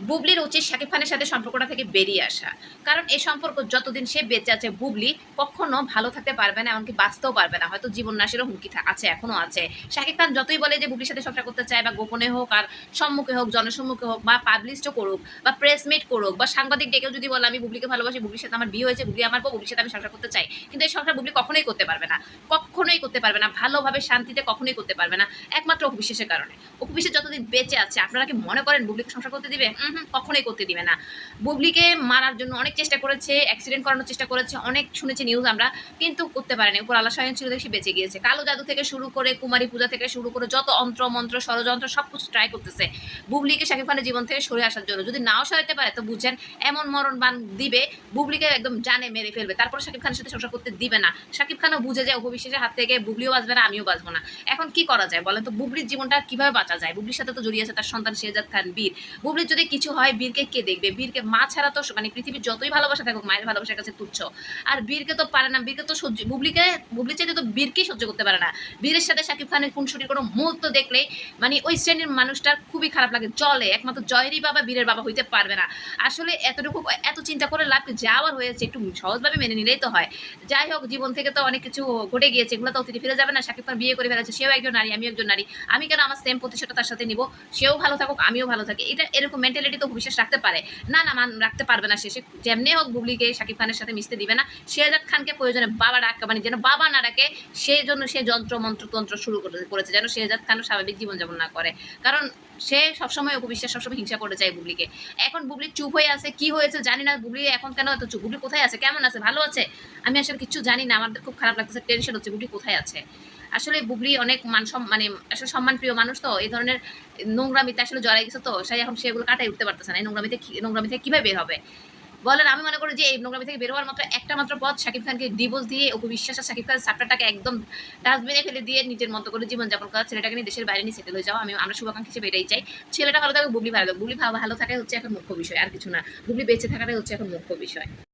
বুবলির উচিত শাকিব খানের সাথে সম্পর্কটা থেকে বেরিয়ে আসা। কারণ এই সম্পর্ক যতদিন সে বেঁচে আছে, বুবলি কখনো ভালো থাকতে পারবে না, এমনকি বাঁচতেও পারবে না। হয়তো জীবন নাশেরও হুমকি আছে, এখনও আছে। শাকিব খান যতই বলে যে বুবলির সাথে সংসার করতে চায়, বা গোপনে হোক, আর সম্মুখে হোক, জনসম্মুখে হোক, বা পাবলিশও করুক, বা প্রেস মিট করুক, বা সাংবাদিক ডেকেও যদি বলে, আমি বুবলিকে ভালোবাসি, বুবলির সাথে আমার বিয়ে হয়েছে, বুবলি আমার বউ, বুবলির সাথে আমি সংসার করতে চাই। কিন্তু এই সংসার বুবলি কখনোই করতে পারবে না। কখনোই করতে পারবে না। ভালোভাবে শান্তিতে কখনোই করতে পারবে না। একমাত্র অপবিশ্বাসের কারণে। অপবিশ্বাস যতদিন বেঁচে আছে, আপনারা কি মনে করেন বুবলিকে সংসার করতে দিবে? কখনোই করতে দিবে না। বুবলিকে মারার জন্য অনেক চেষ্টা করেছে অ্যাক্সিডেন্ট করানোর চেষ্টা করেছে, অনেক শুনেছি নিউজ আমরা, কিন্তু করতে পারেনি। উপর আল্লাহ সহায়ন ছিল দেখে বেঁচে গিয়েছে। কালো জাদু থেকে শুরু করে কুমারী পূজা থেকে শুরু করে যত অন্ত্র, মন্ত্র, ষড়যন্ত্র, সব কিছু ট্রাই করতেছে। বুবলিকে শাকিব খানের জীবন থেকে সরে আসার জন্য। যদি নাও সরাতে পারে, তো বুঝছেন এমন মরণ বান দিবে, বুবলিকে একদম জানে মেরে ফেলবে। তারপর শাকিব খানের সাথে সংসার করতে দিবে না। শাকিব খানও বুঝে যায় অপবিশ্বাসের হাত থেকে বুবলিও বাঁচবে না, আমিও বাঁচবো না। এখন কি করা যায় বলেন তো? বুবলির জীবনটা কীভাবে বাঁচা যায়? বুবলির সাথে তো জড়িয়ে আছে তার সন্তান শেহজাদ খান বীর। বুবলির যদি কিছু হয়, বীরকে কে দেখবে? বীরকে মা ছাড়া তো মানে পৃথিবীর যতই ভালোবাসা থাকুক, মায়ের ভালোবাসার কাছে তুচ্ছ। আর বীরকে তো পারে না, বীরকে তো সহ্য বুবলিকে বুবলি চাইতে তো বীরকেই সহ্য করতে পারে না। বীরের সাথে শাকিব খানের কোন খুনসুটির কোনো মুহূর্ত দেখলে মানে ওই শ্রেণির মানুষটার খুবই খারাপ লাগে জলে একমাত্র জয়েরই বাবা বীরের বাবা হইতে পারবে না। আসলে এতটুকু, এত চিন্তা করে লাভ কি? যা আবার হয়েছে, একটু সহজভাবে মেনে নিলেই তো হয়। যাই হোক, জীবন থেকে তো অনেক কিছু ঘটে গিয়েছে, এগুলো তো অতীতে ফিরে যাবে না। শাকিব খান বিয়ে করে ফেলেছে, সেও একজন নারী, আমিও একজন নারী। আমি কেন আমার সেম প্রতিশোধটা তার সাথে নিব? সেও ভালো থাকুক, আমিও ভালো থাকি। এটা এরকম মেন্টালিটি তো বিশ্বাস রাখতে পারে। না না মান রাখতে পারবে না শেষে যেমনি হোক বুবলিকে শাকিব খানের সাথে মিশতে দিবে না। শেহজাদ খানকে প্রয়োজনে বাবা ডাক মানে যেন বাবা না ডাকে, সেই জন্য সে যন্ত্র মন্ত্র তন্ত্র শুরু করে- করেছে, যেন শেহজাদ খানও স্বাভাবিক জীবনযাপন না করে। কারণ সে সবসময় অপবিশ্বাস সবসময় হিংসা করে যায় বুবলিকে। এখন বুবলি চুপ হয়ে আছে, কি হয়েছে জানি না, বুবলি এখন কেন এত চুপ? বুবলি কোথায় আছে? কেমন আছে? ভালো আছে? আমি আসলে কিছু জানি না আমাদের খুব খারাপ লাগতেছে টেনশন হচ্ছে বুবলি কোথায় আছে? আসলে বুবলি অনেক মান মানে আসলে সম্মানপ্রিয় মানুষ তো, এই ধরনের নোংরামিতে আসলে জড়াই গেছে তো সে এখন সেগুলো কাটাই উঠতে পারতেছে না। এই নোংরামিতে নোংরামিতে কীভাবে বের হবে? বলেন, আমি মনে করি যে এই নোংরামি থেকে বের হওয়ার মাত্র একটা মাত্র পথ শাকিব খানকে ডিভোর্স দিয়ে অপবিশ্বাস আর শাকিব খান সাপটাটাকে একদম ডাস্টবিনে ফেলে দিয়ে নিজের মতো করে জীবনযাপন করা, ছেলেটাকে নিয়ে দেশের বাইরে নিয়ে সেটেল হয়ে যাওয়া। আমি, আমরা শুভাকাঙ্ক্ষী হিসেবে এটাই চাই। ছেলেটা ভালো থাকে বুবলি ভালো বুবলি ভালো ভালো থাকাই হচ্ছে এখন মুখ্য বিষয়, আর কিছু না। বুবলি বেঁচে থাকাটাই হচ্ছে এখন মুখ্য বিষয়।